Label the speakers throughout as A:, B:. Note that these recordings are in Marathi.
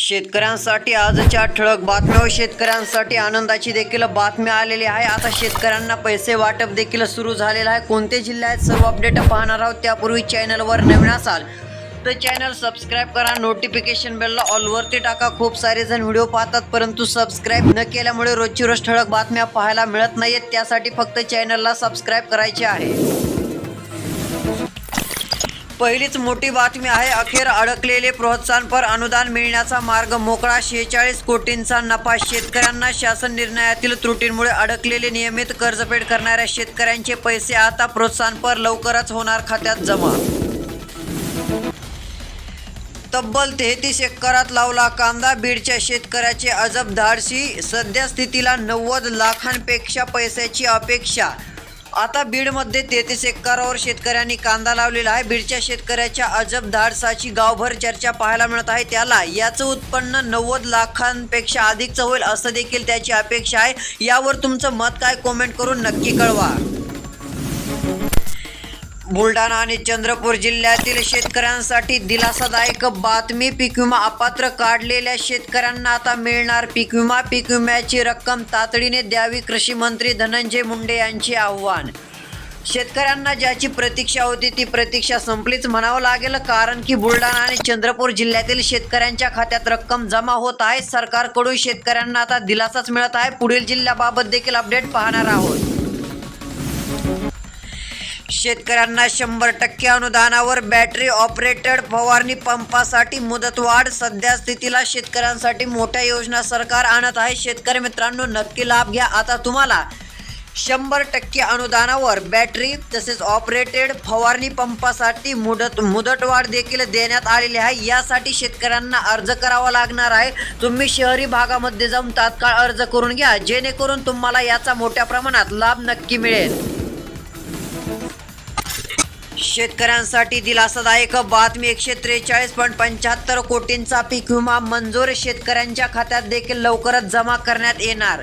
A: शेतकऱ्यांसाठी आजच्या ठळक बातम्या व शेतकऱ्यांसाठी आनंदाची देखील बातमी आलेली आहे. आता शेतकऱ्यांना पैसे वाटप देखील सुरू झालेलं आहे. कोणते जिल्हे आहेत? सर्व अपडेट पाहणार आहोत. त्यापूर्वी चॅनलवर नवीन असाल तर चॅनल सबस्क्राईब करा. नोटिफिकेशन बेलला ऑलवरती टाका. खूप सारे जण व्हिडिओ पाहतात परंतु सबस्क्राईब न केल्यामुळे रोजची रोज ठळक बातम्या पाहायला मिळत नाहीत त्यासाठी फक्त चॅनलला सबस्क्राईब करायचे आहे. पहिलीच मोठी बातमी आहे अखेर अडकलेले प्रोत्साहनपर अनुदान मिळण्याचा मार्ग मोकळा शेहेचाळीस कोटींचा नफा शेतकऱ्यांना शासन निर्णयातील त्रुटींमुळे अडकलेले नियमित कर्जफेड करणाऱ्या शेतकऱ्यांचे पैसे आता प्रोत्साहनपर लवकरच होणार खात्यात जमा. तब्बल तेहतीस एकरात लावला कांदा बीडच्या शेतकऱ्याचे अजब धाडशी सध्या स्थितीला नव्वद लाखांपेक्षा पैशाची अपेक्षा आता बीडमध्ये तेहतीस एकरावर शेतकऱ्यांनी कांदा लावलेला आहे. बीडच्या शेतकऱ्याच्या अजब धाडसाची गावभर चर्चा पाहायला मिळत आहे. त्याला याचं उत्पन्न नव्वद लाखांपेक्षा अधिकचं होईल असं देखील त्याची अपेक्षा आहे. यावर तुमचं मत काय? कॉमेंट करून नक्की कळवा. बुलढाणा आणि चंद्रपूर जिल्ह्यातील शेतकऱ्यांसाठी दिलासादायक बातमी पीक विमा अपात्र काढलेल्या शेतकऱ्यांना आता मिळणार पीक विमा. पीक विम्याची रक्कम तातडीने द्यावी कृषी मंत्री धनंजय मुंडे यांचे आव्हान. शेतकऱ्यांना ज्याची प्रतीक्षा होती ती प्रतीक्षा संपलीच म्हणावं लागेल कारण की बुलढाणा आणि चंद्रपूर जिल्ह्यातील शेतकऱ्यांच्या खात्यात रक्कम जमा होत आहे. सरकारकडून शेतकऱ्यांना आता दिलासाच मिळत आहे. पुढील जिल्ह्याबाबत देखील अपडेट पाहणार आहोत. शेतकऱ्यांना शंभर टक्के अनुदानावर बॅटरी ऑपरेटेड फवारणी पंपासाठी मुदतवाढ. सध्या स्थितीला शेतकऱ्यांसाठी मोठ्या योजना सरकार आणत आहे. शेतकरी मित्रांनो नक्की लाभ घ्या. आता तुम्हाला शंभर टक्के अनुदानावर बॅटरी तसेच ऑपरेटेड फवारणी पंपासाठी मुदत मुदतवाढ देखील देण्यात आलेली आहे. यासाठी शेतकऱ्यांना अर्ज करावा लागणार आहे. तुम्ही शहरी भागामध्ये जाऊन तात्काळ अर्ज करून घ्या. जेणेकरून तुम्हाला याचा मोठ्या प्रमाणात लाभ नक्की मिळेल. शेतकऱ्यांसाठी दिलासादायक बातमी एकशे त्रेचाळीस पॉईंट पंच्याहत्तर कोटींचा पीक विमा मंजूर. शेतकऱ्यांच्या खात्यात देखील लवकरच जमा करण्यात येणार.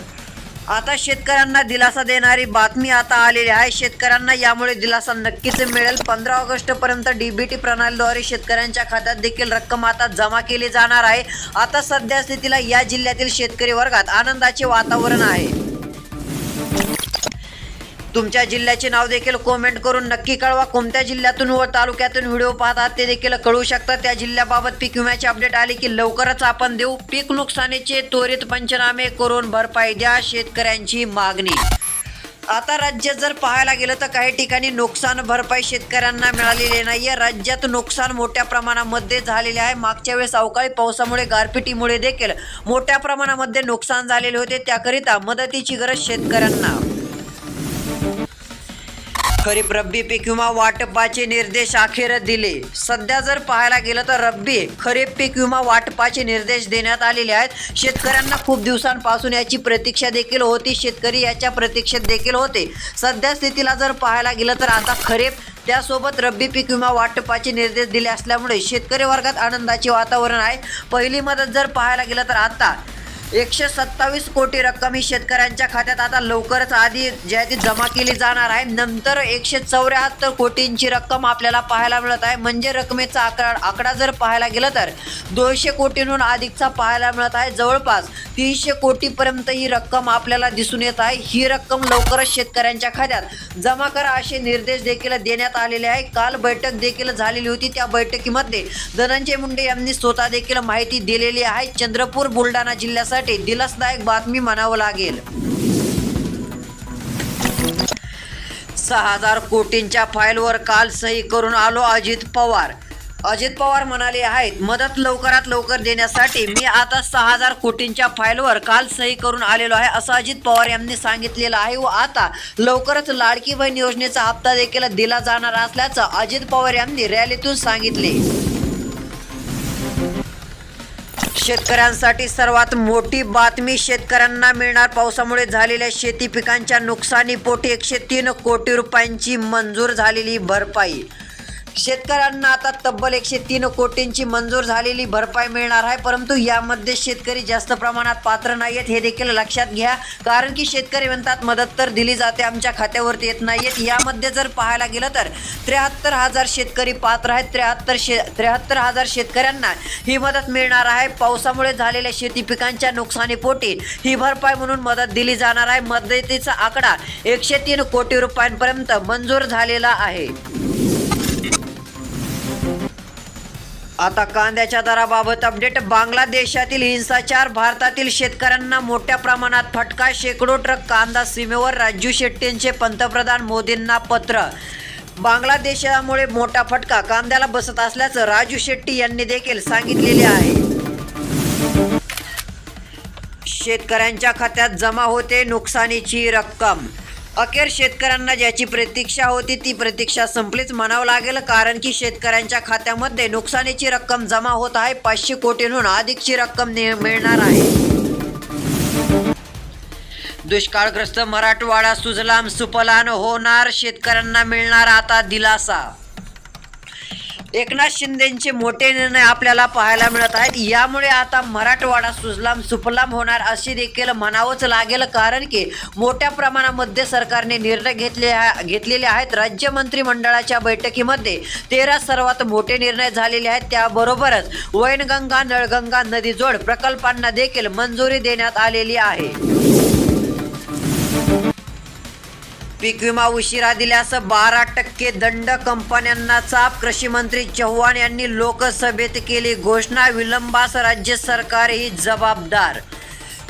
A: आता शेतकऱ्यांना दिलासा देणारी बातमी आता आलेली आहे. शेतकऱ्यांना यामुळे दिलासा नक्कीच मिळेल. पंधरा ऑगस्ट पर्यंत डीबीटी प्रणालीद्वारे शेतकऱ्यांच्या खात्यात देखील रक्कम आता जमा केली जाणार आहे. आता सध्या स्थितीला या जिल्ह्यातील शेतकरी वर्गात आनंदाचे वातावरण आहे. तुमच्या जिल्ह्याचे नाव देखील कॉमेंट करून नक्की कळवा. कोणत्या जिल्ह्यातून व तालुक्यातून व्हिडिओ पाहतात ते देखील कळू शकतात त्या जिल्ह्याबाबत पीक विम्याचे अपडेट आले की लवकरच आपण देऊ पीक नुकसानीचे त्वरित पंचनामे करून भरपाई द्या शेतकऱ्यांची मागणी. आता राज्यात जर पाहायला गेलं तर काही ठिकाणी नुकसान भरपाई शेतकऱ्यांना मिळालेली नाहीये. राज्यात नुकसान मोठ्या प्रमाणामध्ये झालेले आहे. मागच्या वेळेस अवकाळी पावसामुळे गारपिटीमुळे देखील मोठ्या प्रमाणामध्ये नुकसान झालेले होते. त्याकरिता मदतीची गरज शेतकऱ्यांना. खरीप रब्बी पीक विमा वाटपाचे निर्देश अखेर दिले. सध्या जर पाहायला गेलं तर रब्बी खरीप पीक विमा वाटपाचे निर्देश देण्यात आलेले आहेत. शेतकऱ्यांना खूप दिवसांपासून याची प्रतीक्षा देखील होती. शेतकरी याच्या प्रतीक्षेत देखील होते. सध्या स्थितीला जर पाहायला गेलं तर आता खरीप त्यासोबत रब्बी पीक विमा वाटपाचे निर्देश दिले असल्यामुळे शेतकरी वर्गात आनंदाचे वातावरण आहे. पहिली मदत जर पाहायला गेलं तर आता एकशे सत्तावीस कोटी रक्कम ही शेतकऱ्यांच्या खात्यात आता लवकरच आधी जी आहे ती जमा केली जाणार आहे. नंतर एकशे चौऱ्याहत्तर कोटींची रक्कम आपल्याला पाहायला मिळत आहे. म्हणजे रकमेचा आकडा आकडा जर पाहायला गेलं तर दोनशे कोटींहून अधिकचा पाहायला मिळत आहे. जवळपास तीनशे कोटीपर्यंत ही रक्कम आपल्याला दिसून येत आहे. ही रक्कम लवकरच शेतकऱ्यांच्या खात्यात जमा करा असे निर्देश देखील देण्यात आलेले आहे. काल बैठक देखील झालेली होती. त्या बैठकीमध्ये धनंजय मुंडे यांनी स्वतः देखील माहिती दिलेली आहे. चंद्रपूर बुलढाणा जिल्ह्यासाठी दिलासदायक बातमी म्हणावं लागेल. सहा हजार कोटींच्या फाईलवर काल सही करून आलो अजित पवार. अजित पवार म्हणाले आहेत मदत लवकरात लवकर देण्यासाठी मी आता सहा हजार कोटींच्या फाईलवर काल सही करून आलेलो आहे असं अजित पवार यांनी सांगितलेलं आहे व आता लवकरच लाडकी बहीण योजनेचा हप्ता देखील दिला जाणार असल्याचं अजित पवार यांनी रॅलीतून सांगितले. शेतकऱ्यांसाठी सर्वात मोठी बातमी शेतकऱ्यांना मिळणार. पावसामुळे झालेल्या शेती पिकांच्या नुकसानीपोटी एकशे तीन कोटी रुपयांची मंजूर झालेली भरपाई. शेतकऱ्यांना आता तब्बल एकशे तीन कोटींची मंजूर झालेली भरपाई मिळणार आहे परंतु यामध्ये शेतकरी जास्त प्रमाणात पात्र नाही आहेत हे देखील लक्षात घ्या. कारण की शेतकरी म्हणतात मदत तर दिली जाते आमच्या खात्यावरती येत नाहीयेत. यामध्ये जर पाहायला गेलं तर त्र्याहत्तर हजार शेतकरी पात्र आहेत. त्र्याहत्तर शे त्र्याहत्तर हजार शेतकऱ्यांना ही मदत मिळणार आहे. पावसामुळे झालेल्या शेती पिकांच्या नुकसानीपोटी ही भरपाई म्हणून मदत दिली जाणार आहे. मदतीचा आकडा एकशे तीन कोटी रुपयांपर्यंत मंजूर झालेला आहे. आता कांद्याच्या दराबाबत अपडेट. बांगलादेशातील हिंसाचार भारतातील शेतकऱ्यांना मोठ्या प्रमाणात फटका शेकडो ट्रक कांदा सीमेवर राजू शेट्टींचे पंतप्रधान मोदींना पत्र. बांगलादेशामुळे मोठा फटका कांद्याला बसत असल्याचं राजू शेट्टी यांनी देखील सांगितलेले आहे. शेतकऱ्यांच्या खात्यात जमा होते नुकसानीची रक्कम. अखेर शेतकऱ्यांना ज्याची प्रतीक्षा होती ती प्रतीक्षा संपलीच म्हणावं लागेल कारण की शेतकऱ्यांच्या खात्यामध्ये नुकसानीची रक्कम जमा होत आहे. पाचशे कोटींहून अधिकची रक्कम मिळणार आहे. दुष्काळग्रस्त मराठवाडा सुजलाम सुफलान होणार शेतकऱ्यांना मिळणार आता दिलासा. एकनाथ शिंदेचे मोठे निर्णय आपल्याला पाहायला मिळत आहेत. यामुळे आता मराठवाडा सुजलाम सुफलाम होणार असे देखील म्हणावंच लागेल. कारण की मोठ्या प्रमाणामध्ये सरकारने निर्णय घेतले घेतलेले आहेत. राज्य मंत्रिमंडळाच्या बैठकीमध्ये तेरा सर्वात मोठे निर्णय झालेले आहेत. त्याबरोबरच वैनगंगा नळगंगा नदीजोड प्रकल्पांना देखील मंजुरी देण्यात आलेली आहे. पीक विमा उशिरा दिल्यास बारा टक्के दंड कंपन्यांना चाप. कृषी मंत्री चव्हाण यांनी लोकसभेत केली घोषणा. विलंबास राज्य सरकारही जबाबदार.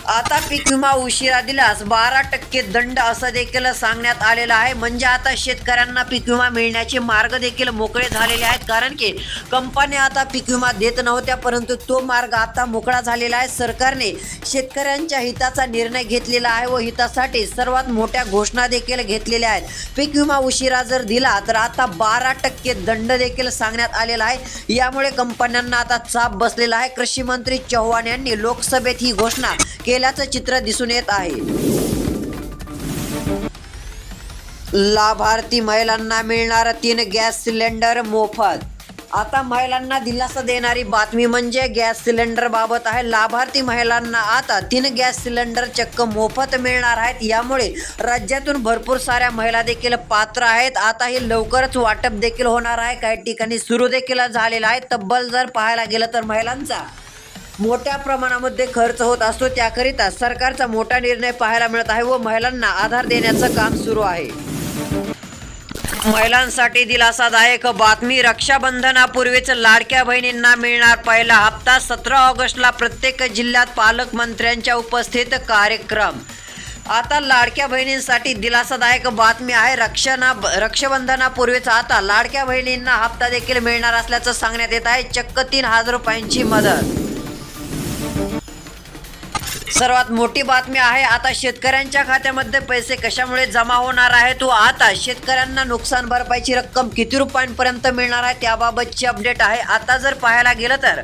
A: आता पीक विमा उशिरा दिल्यास बारा टक्के दंड असं देखील सांगण्यात आलेलं आहे. म्हणजे आता शेतकऱ्यांना पीक विमा मिळण्याचे मार्ग देखील मोकळे झालेले आहेत. कारण की कंपन्या आता पीक विमा देत नव्हत्या परंतु तो मार्ग आता मोकळा झालेला आहे. सरकारने शेतकऱ्यांच्या हिताचा निर्णय घेतलेला आहे व हितासाठी सर्वात मोठ्या घोषणा देखील घेतलेल्या आहेत. पीक विमा उशिरा जर दिला तर आता बारा टक्के दंड देखील सांगण्यात आलेला आहे. यामुळे कंपन्यांना आता चाप बसलेला आहे. कृषी मंत्री चव्हाण यांनी लोकसभेत ही घोषणा केल्याचं चित्र दिसून येत आहे. लाभार्थी महिलांना मिळणार तीन गॅस सिलेंडर मोफत. आता महिलांना दिलासा देणारी बातमी म्हणजे गॅस सिलेंडर बाबत आहे. लाभार्थी महिलांना आता तीन गॅस सिलेंडर चक्क मोफत मिळणार आहेत. यामुळे राज्यातून भरपूर साऱ्या महिला देखील पात्र आहेत. आता हे लवकरच वाटप देखील होणार आहे. काही ठिकाणी सुरू देखील झालेलं आहे. तब्बल जर पाहायला गेलं तर महिलांचा मोठ्या प्रमाणामध्ये खर्च होत असतो. त्याकरिता सरकारचा मोठा निर्णय पाहायला मिळत आहे व महिलांना आधार देण्याचं काम सुरू आहे. महिलांसाठी दिलासादायक बातमी रक्षाबंधनापूर्वीच लाडक्या बहिणींना मिळणार पहिला हप्ता सतरा ऑगस्टला प्रत्येक जिल्ह्यात पालकमंत्र्यांच्या उपस्थित कार्यक्रम. आता लाडक्या बहिणींसाठी दिलासादायक बातमी आहे रक्षणा रक्षाबंधनापूर्वीच आता लाडक्या बहिणींना हप्ता देखील मिळणार असल्याचं सांगण्यात येत आहे. चक्क तीन हजार रुपयांची मदत. सर्वात मोठी बातमी आहे आता शेतकऱ्यांच्या खात्यामध्ये पैसे कशामुळे जमा होणार आहेत? व आता शेतकऱ्यांना नुकसान भरपाईची रक्कम किती रुपयांपर्यंत मिळणार आहे? त्याबाबतची अपडेट आहे. आता जर पाहायला गेलं तर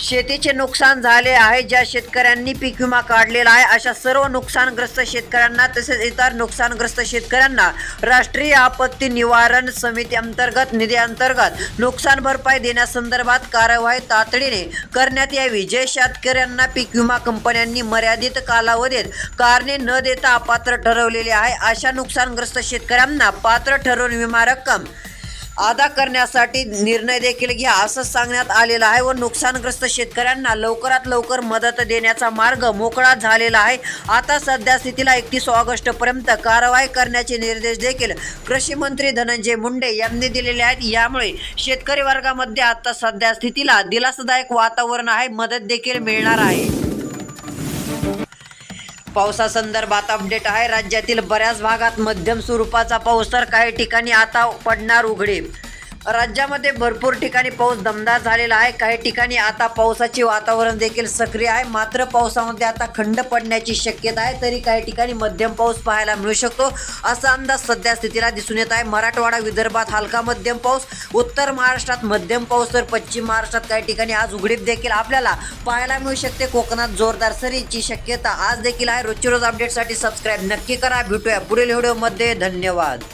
A: शेतीचे नुकसान झाले आहे ज्या शेतकऱ्यांनी पीक विमा काढलेला आहे अशा सर्व नुकसानग्रस्त शेतकऱ्यांना तसेच इतर नुकसानग्रस्त शेतकऱ्यांना राष्ट्रीय आपत्ती निवारण समिती अंतर्गत निधी अंतर्गत नुकसान भरपाई देण्यासंदर्भात कारवाई तातडीने करण्यात यावी. जे शेतकऱ्यांना पीक विमा कंपन्यांनी मर्यादित कालावधीत कारणे न देता अपात्र ठरवलेले आहे अशा नुकसानग्रस्त शेतकऱ्यांना पात्र ठरवून विमा रक्कम अदा करण्यासाठी निर्णय देखील घ्या असं सांगण्यात आलेलं आहे व नुकसानग्रस्त शेतकऱ्यांना लवकरात लवकर मदत देण्याचा मार्ग मोकळा झालेला आहे. आता सध्या स्थितीला एकतीस ऑगस्टपर्यंत कारवाई करण्याचे निर्देश देखील कृषी मंत्री धनंजय मुंडे यांनी दिलेले आहेत. यामुळे शेतकरी वर्गामध्ये आता सध्या स्थितीला दिलासदायक वातावरण आहे. मदत देखील मिळणार आहे. पावसासंदर्भात अपडेट आहे. राज्यातील बऱ्याच भागात मध्यम स्वरूपाचा पाऊस तर काही ठिकाणी आता पडणार उघडे राज्यामध्ये भरपूर ठिकाणी पाऊस दमदार झालेला आहे. काही ठिकाणी आता पावसाचे वातावरण देखील सक्रिय आहे. मात्र पावसामध्ये आता खंड पडण्याची शक्यता आहे तरी काही ठिकाणी मध्यम पाऊस पाहायला मिळू शकतो. असा अंदाज सध्या स्थितीला दिसून येत आहे. मराठवाडा विदर्भात हलका मध्यम पाऊस उत्तर महाराष्ट्रात मध्यम पाऊस तर पश्चिम महाराष्ट्रात काही ठिकाणी आज उघडीप देखील आपल्याला पाहायला मिळू शकते. कोकणात जोरदार सरीची शक्यता आज देखील आहे. रोजची रोज अपडेटसाठी सबस्क्राईब नक्की करा. भेटूया पुढील व्हिडिओमध्ये धन्यवाद.